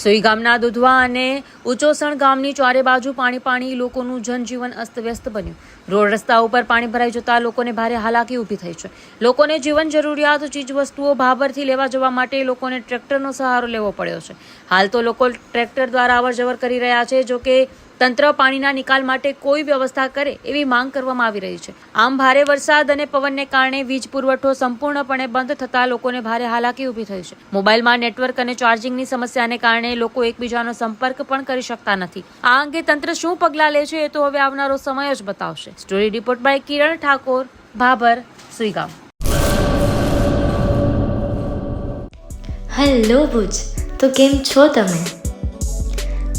સોઈ ગામના દુધવા અને ઉચોસણ ગામની ચારે બાજુ પાણી પાણી લોકોનું જનજીવન અસ્તવ્યસ્ત બન્યું. રોડ રસ્તા ઉપર પાણી ભરાઈ જતા લોકોને ભારે હાલાકી ઊભી થઈ છે. લોકોને જીવન જરૂરિયાત ચીજવસ્તુઓ ભાભરથી લેવા જવા માટે લોકોને ટ્રેક્ટરનો સહારો લેવો પડ્યો છે. હાલ તો લોકો ટ્રેક્ટર દ્વારા અવર કરી રહ્યા છે, જો કે તંત્ર પાણીના નિકાલ માટે કોઈ વ્યવસ્થા કરે એવી માંગ કરવામાં આવી રહી છે. આમ ભારે વરસાદ અને પવનને કારણે વીજ પુરવઠો સંપૂર્ણપણે બંધ થતા લોકોને ભારે હાલાકી ઊભી થઈ છે. મોબાઈલમાં નેટવર્ક અને ચાર્જિંગની સમસ્યાને કારણે લોકો એકબીજાનો સંપર્ક પણ કરી શકતા નથી. આ અંગે તંત્ર શું પગલાં લે છે એ તો હવે આવનારો સમય જ બતાવશે. Story report by Kiran Thakor, Bhabhar Suigam hello Bhuj, તો કેમ છો તમે?